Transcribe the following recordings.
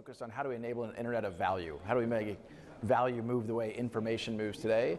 focused on how do we enable an internet of value? How do we make value move the way information moves today?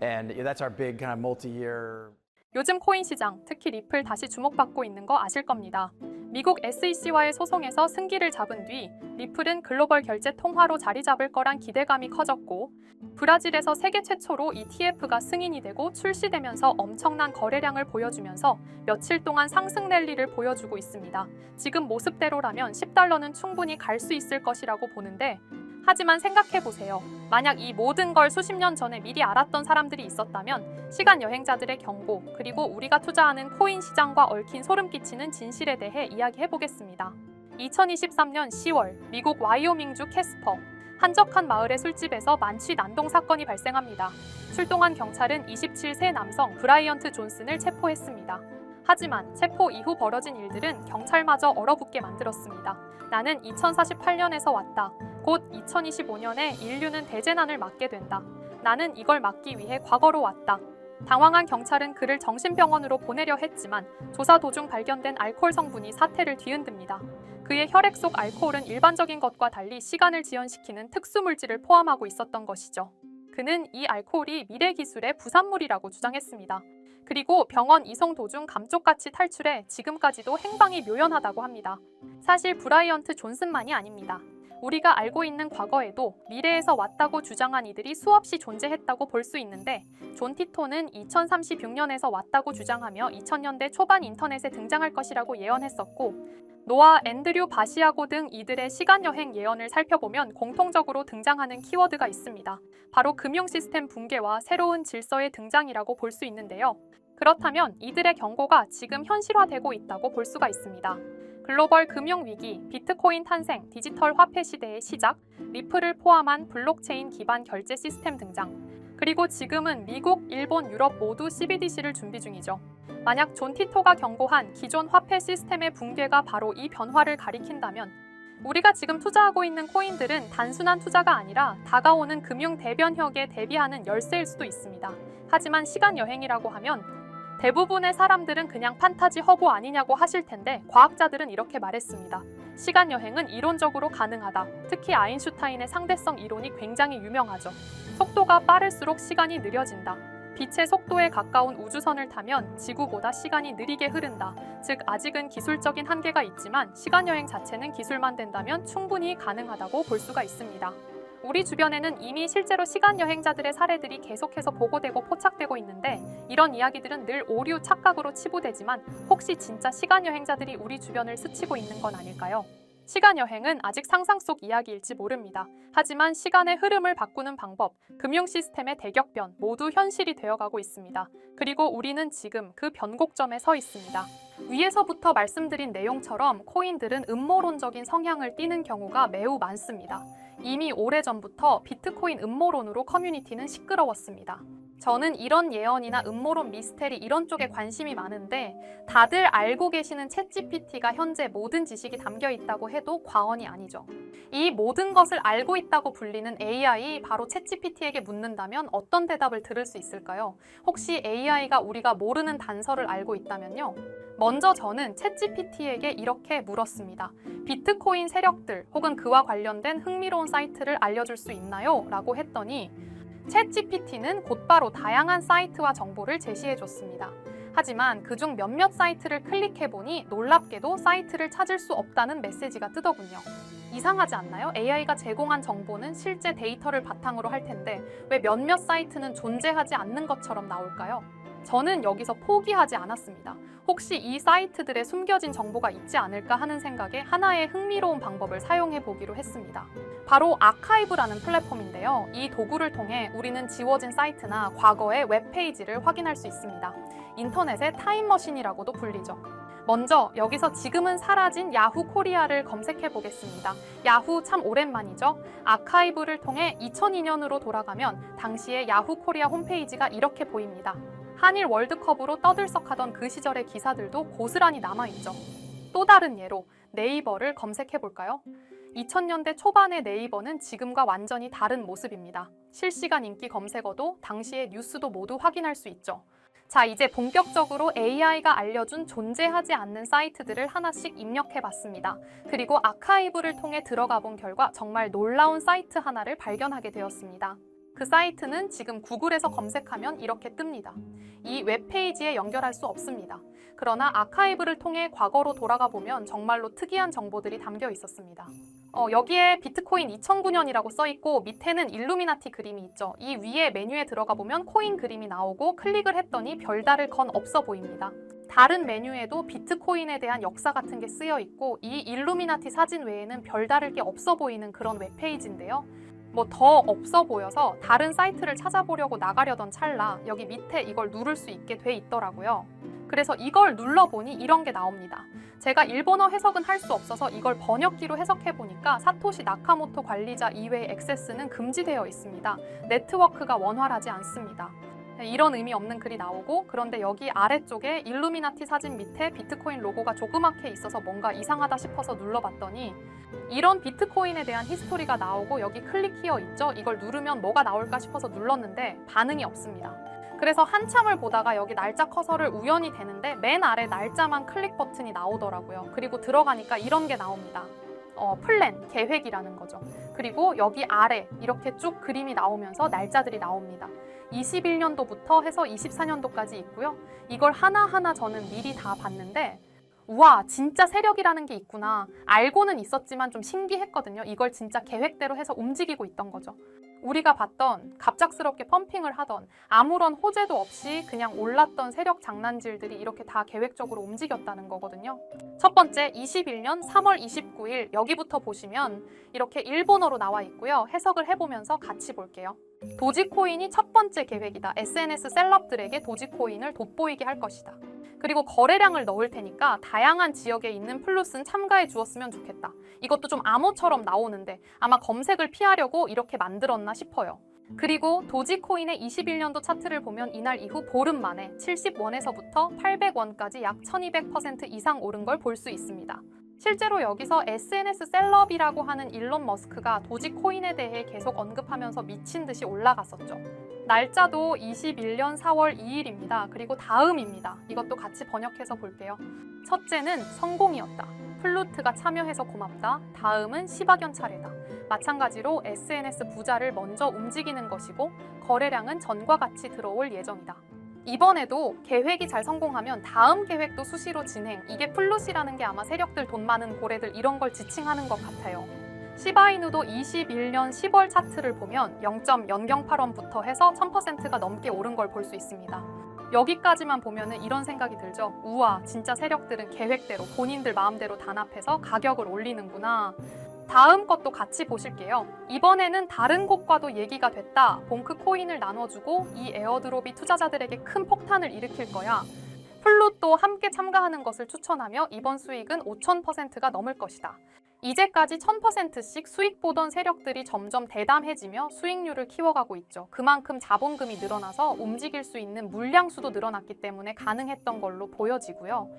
And that's our big kind of multi-year 요즘 코인 시장, 특히 리플 다시 주목받고 있는 거 아실 겁니다. 미국 SEC와의 소송에서 승기를 잡은 뒤 리플은 글로벌 결제 통화로 자리 잡을 거란 기대감이 커졌고 브라질에서 세계 최초로 ETF가 승인이 되고 출시되면서 엄청난 거래량을 보여주면서 며칠 동안 상승 랠리를 보여주고 있습니다. 지금 모습대로라면 10달러는 충분히 갈 수 있을 것이라고 보는데 하지만 생각해 보세요. 만약 이 모든 걸 수십 년 전에 미리 알았던 사람들이 있었다면 시간 여행자들의 경고 그리고 우리가 투자하는 코인 시장과 얽힌 소름 끼치는 진실에 대해 이야기해 보겠습니다. 2023년 10월 미국 와이오밍주 캐스퍼 한적한 마을의 술집에서 만취 난동 사건이 발생합니다. 출동한 경찰은 27세 남성 브라이언트 존슨을 체포했습니다. 하지만 체포 이후 벌어진 일들은 경찰마저 얼어붙게 만들었습니다. 나는 2048년에서 왔다. 곧 2025년에 인류는 대재난을 맞게 된다. 나는 이걸 막기 위해 과거로 왔다. 당황한 경찰은 그를 정신병원으로 보내려 했지만 조사 도중 발견된 알코올 성분이 사태를 뒤흔듭니다. 그의 혈액 속 알코올은 일반적인 것과 달리 시간을 지연시키는 특수 물질을 포함하고 있었던 것이죠. 그는 이 알코올이 미래 기술의 부산물이라고 주장했습니다. 그리고 병원 이송 도중 감쪽같이 탈출해 지금까지도 행방이 묘연하다고 합니다. 사실 브라이언트 존슨만이 아닙니다. 우리가 알고 있는 과거에도 미래에서 왔다고 주장한 이들이 수없이 존재했다고 볼 수 있는데 존 티토는 2036년에서 왔다고 주장하며 2000년대 초반 인터넷에 등장할 것이라고 예언했었고 노아 앤드류 바시아고 등 이들의 시간 여행 예언을 살펴보면 공통적으로 등장하는 키워드가 있습니다. 바로 금융 시스템 붕괴와 새로운 질서의 등장이라고 볼 수 있는데요. 그렇다면 이들의 경고가 지금 현실화되고 있다고 볼 수가 있습니다. 글로벌 금융 위기, 비트코인 탄생, 디지털 화폐 시대의 시작, 리플을 포함한 블록체인 기반 결제 시스템 등장. 그리고 지금은 미국, 일본, 유럽 모두 CBDC를 준비 중이죠. 만약 존 티토가 경고한 기존 화폐 시스템의 붕괴가 바로 이 변화를 가리킨다면 우리가 지금 투자하고 있는 코인들은 단순한 투자가 아니라 다가오는 금융 대변혁에 대비하는 열쇠일 수도 있습니다. 하지만 시간 여행이라고 하면 대부분의 사람들은 그냥 판타지 허구 아니냐고 하실 텐데 과학자들은 이렇게 말했습니다. 시간 여행은 이론적으로 가능하다. 특히 아인슈타인의 상대성 이론이 굉장히 유명하죠. 속도가 빠를수록 시간이 느려진다. 빛의 속도에 가까운 우주선을 타면 지구보다 시간이 느리게 흐른다. 즉, 아직은 기술적인 한계가 있지만 시간 여행 자체는 기술만 된다면 충분히 가능하다고 볼 수가 있습니다. 우리 주변에는 이미 실제로 시간 여행자들의 사례들이 계속해서 보고되고 포착되고 있는데 이런 이야기들은 늘 오류 착각으로 치부되지만 혹시 진짜 시간 여행자들이 우리 주변을 스치고 있는 건 아닐까요? 시간 여행은 아직 상상 속 이야기일지 모릅니다. 하지만 시간의 흐름을 바꾸는 방법, 금융 시스템의 대격변 모두 현실이 되어가고 있습니다. 그리고 우리는 지금 그 변곡점에 서 있습니다. 위에서부터 말씀드린 내용처럼 코인들은 음모론적인 성향을 띠는 경우가 매우 많습니다. 이미 오래전부터 비트코인 음모론으로 커뮤니티는 시끄러웠습니다. 저는 이런 예언이나 음모론 미스테리 이런 쪽에 관심이 많은데 다들 알고 계시는 챗GPT가 현재 모든 지식이 담겨 있다고 해도 과언이 아니죠. 이 모든 것을 알고 있다고 불리는 AI 바로 챗GPT에게 묻는다면 어떤 대답을 들을 수 있을까요? 혹시 AI가 우리가 모르는 단서를 알고 있다면요? 먼저 저는 챗GPT에게 이렇게 물었습니다. 비트코인 세력들 혹은 그와 관련된 흥미로운 사이트를 알려줄 수 있나요? 라고 했더니 챗GPT는 곧바로 다양한 사이트와 정보를 제시해 줬습니다. 하지만 그중 몇몇 사이트를 클릭해보니 놀랍게도 사이트를 찾을 수 없다는 메시지가 뜨더군요. 이상하지 않나요? AI가 제공한 정보는 실제 데이터를 바탕으로 할 텐데 왜 몇몇 사이트는 존재하지 않는 것처럼 나올까요? 저는 여기서 포기하지 않았습니다. 혹시 이 사이트들에 숨겨진 정보가 있지 않을까 하는 생각에 하나의 흥미로운 방법을 사용해 보기로 했습니다. 바로 아카이브라는 플랫폼인데요. 이 도구를 통해 우리는 지워진 사이트나 과거의 웹페이지를 확인할 수 있습니다. 인터넷의 타임머신이라고도 불리죠. 먼저 여기서 지금은 사라진 야후 코리아를 검색해 보겠습니다. 야후 참 오랜만이죠. 아카이브를 통해 2002년으로 돌아가면 당시의 야후 코리아 홈페이지가 이렇게 보입니다. 한일 월드컵으로 떠들썩하던 그 시절의 기사들도 고스란히 남아있죠. 또 다른 예로 네이버를 검색해 볼까요? 2000년대 초반의 네이버는 지금과 완전히 다른 모습입니다. 실시간 인기 검색어도 당시의 뉴스도 모두 확인할 수 있죠. 자, 이제 본격적으로 AI가 알려준 존재하지 않는 사이트들을 하나씩 입력해 봤습니다. 그리고 아카이브를 통해 들어가 본 결과 정말 놀라운 사이트 하나를 발견하게 되었습니다. 그 사이트는 지금 구글에서 검색하면 이렇게 뜹니다. 이 웹페이지에 연결할 수 없습니다. 그러나 아카이브를 통해 과거로 돌아가 보면 정말로 특이한 정보들이 담겨 있었습니다. 어, 여기에 비트코인 2009년이라고 써 있고 밑에는 일루미나티 그림이 있죠. 이 위에 메뉴에 들어가 보면 코인 그림이 나오고 클릭을 했더니 별다를 건 없어 보입니다. 다른 메뉴에도 비트코인에 대한 역사 같은 게 쓰여 있고 이 일루미나티 사진 외에는 별다를 게 없어 보이는 그런 웹페이지인데요. 뭐 더 없어 보여서 다른 사이트를 찾아보려고 나가려던 찰나 여기 밑에 이걸 누를 수 있게 돼 있더라고요. 그래서 이걸 눌러보니 이런 게 나옵니다. 제가 일본어 해석은 할 수 없어서 이걸 번역기로 해석해 보니까 사토시 나카모토 관리자 이외의 액세스는 금지되어 있습니다. 네트워크가 원활하지 않습니다. 네, 이런 의미 없는 글이 나오고 그런데 여기 아래쪽에 일루미나티 사진 밑에 비트코인 로고가 조그맣게 있어서 뭔가 이상하다 싶어서 눌러봤더니 이런 비트코인에 대한 히스토리가 나오고 여기 클릭 히어 있죠? 이걸 누르면 뭐가 나올까 싶어서 눌렀는데 반응이 없습니다. 그래서 한참을 보다가 여기 날짜 커서를 우연히 되는데 맨 아래 날짜만 클릭 버튼이 나오더라고요. 그리고 들어가니까 이런 게 나옵니다. 어, 플랜, 계획이라는 거죠. 그리고 여기 아래 이렇게 쭉 그림이 나오면서 날짜들이 나옵니다. 21년도부터 해서 24년도까지 있고요. 이걸 하나하나 저는 미리 다 봤는데 우와, 진짜 세력이라는 게 있구나. 알고는 있었지만 좀 신기했거든요. 이걸 진짜 계획대로 해서 움직이고 있던 거죠. 우리가 봤던 갑작스럽게 펌핑을 하던 아무런 호재도 없이 그냥 올랐던 세력 장난질들이 이렇게 다 계획적으로 움직였다는 거거든요. 첫 번째 21년 3월 29일 여기부터 보시면 이렇게 일본어로 나와 있고요. 해석을 해보면서 같이 볼게요. 도지코인이 첫 번째 계획이다. SNS 셀럽들에게 도지코인을 돋보이게 할 것이다. 그리고 거래량을 넣을 테니까 다양한 지역에 있는 플루스는 참가해 주었으면 좋겠다. 이것도 좀 암호처럼 나오는데 아마 검색을 피하려고 이렇게 만들었나 싶어요. 그리고 도지코인의 21년도 차트를 보면 이날 이후 보름 만에 70원에서부터 800원까지 약 1200% 이상 오른 걸 볼 수 있습니다. 실제로 여기서 SNS 셀럽이라고 하는 일론 머스크가 도지코인에 대해 계속 언급하면서 미친 듯이 올라갔었죠. 날짜도 21년 4월 2일입니다. 그리고 다음입니다. 이것도 같이 번역해서 볼게요. 첫째는 성공이었다. 플루트가 참여해서 고맙다. 다음은 시바견 차례다. 마찬가지로 SNS 부자를 먼저 움직이는 것이고 거래량은 전과 같이 들어올 예정이다. 이번에도 계획이 잘 성공하면 다음 계획도 수시로 진행. 이게 플룻이라는 게 아마 세력들 돈 많은 고래들 이런 걸 지칭하는 것 같아요. 시바이누도 21년 10월 차트를 보면 0.008원부터 해서 1000%가 넘게 오른 걸 볼 수 있습니다. 여기까지만 보면은 이런 생각이 들죠. 우와, 진짜 세력들은 계획대로 본인들 마음대로 단합해서 가격을 올리는구나. 다음 것도 같이 보실게요. 이번에는 다른 곳과도 얘기가 됐다. 봉크 코인을 나눠주고 이 에어드롭이 투자자들에게 큰 폭탄을 일으킬 거야. 플룻도 함께 참가하는 것을 추천하며 이번 수익은 5,000%가 넘을 것이다. 이제까지 1000%씩 수익 보던 세력들이 점점 대담해지며 수익률을 키워가고 있죠. 그만큼 자본금이 늘어나서 움직일 수 있는 물량수도 늘어났기 때문에 가능했던 걸로 보여지고요.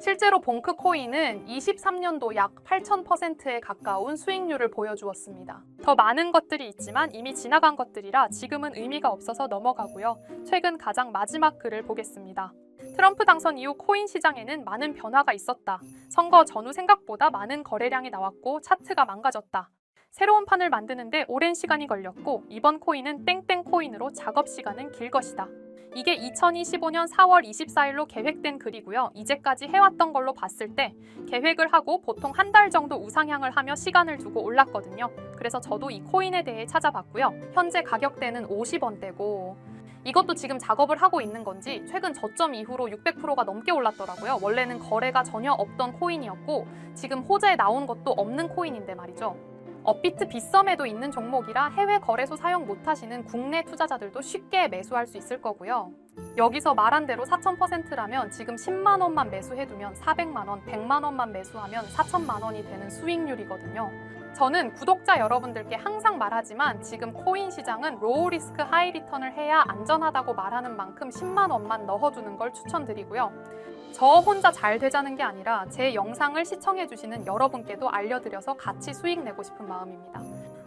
실제로 봉크 코인은 23년도 약 8,000%에 가까운 수익률을 보여주었습니다. 더 많은 것들이 있지만 이미 지나간 것들이라 지금은 의미가 없어서 넘어가고요. 최근 가장 마지막 글을 보겠습니다. 트럼프 당선 이후 코인 시장에는 많은 변화가 있었다. 선거 전후 생각보다 많은 거래량이 나왔고 차트가 망가졌다. 새로운 판을 만드는데 오랜 시간이 걸렸고 이번 코인은 땡땡 코인으로 작업 시간은 길 것이다. 이게 2025년 4월 24일로 계획된 글이고요. 이제까지 해왔던 걸로 봤을 때 계획을 하고 보통 한 달 정도 우상향을 하며 시간을 두고 올랐거든요. 그래서 저도 이 코인에 대해 찾아봤고요. 현재 가격대는 50원대고 이것도 지금 작업을 하고 있는 건지 최근 저점 이후로 600%가 넘게 올랐더라고요. 원래는 거래가 전혀 없던 코인이었고 지금 호재에 나온 것도 없는 코인인데 말이죠. 업비트 빗썸에도 있는 종목이라 해외 거래소 사용 못하시는 국내 투자자들도 쉽게 매수할 수 있을 거고요. 여기서 말한 대로 4,000%라면 지금 10만 원만 매수해두면 400만 원, 100만 원만 매수하면 4천만 원이 되는 수익률이거든요. 저는 구독자 여러분들께 항상 말하지만 지금 코인 시장은 로우 리스크 하이 리턴을 해야 안전하다고 말하는 만큼 10만 원만 넣어두는 걸 추천드리고요. 저 혼자 잘 되자는 게 아니라 제 영상을 시청해주시는 여러분께도 알려드려서 같이 수익 내고 싶은 마음입니다.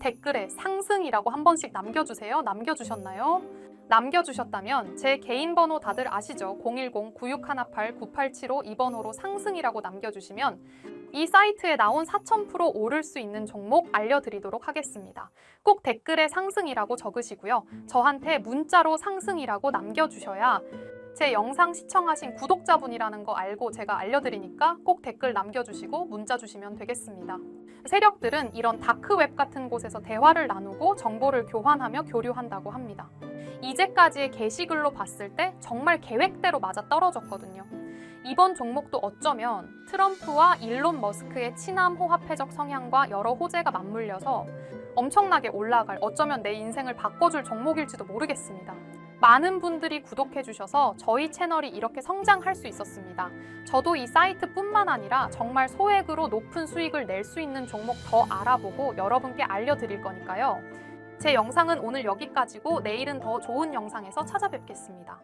댓글에 상승이라고 한 번씩 남겨주세요. 남겨주셨나요? 남겨주셨다면 제 개인 번호 다들 아시죠? 010-9618-9875이 번호로 상승이라고 남겨주시면 이 사이트에 나온 4000% 오를 수 있는 종목 알려드리도록 하겠습니다. 꼭 댓글에 상승이라고 적으시고요. 저한테 문자로 상승이라고 남겨주셔야 제 영상 시청하신 구독자분이라는 거 알고 제가 알려드리니까 꼭 댓글 남겨주시고 문자 주시면 되겠습니다. 세력들은 이런 다크웹 같은 곳에서 대화를 나누고 정보를 교환하며 교류한다고 합니다. 이제까지의 게시글로 봤을 때 정말 계획대로 맞아 떨어졌거든요. 이번 종목도 어쩌면 트럼프와 일론 머스크의 친남 호화폐적 성향과 여러 호재가 맞물려서 엄청나게 올라갈 어쩌면 내 인생을 바꿔줄 종목일지도 모르겠습니다. 많은 분들이 구독해 주셔서 저희 채널이 이렇게 성장할 수 있었습니다. 저도 이 사이트뿐만 아니라 정말 소액으로 높은 수익을 낼 수 있는 종목 더 알아보고 여러분께 알려드릴 거니까요. 제 영상은 오늘 여기까지고 내일은 더 좋은 영상에서 찾아뵙겠습니다.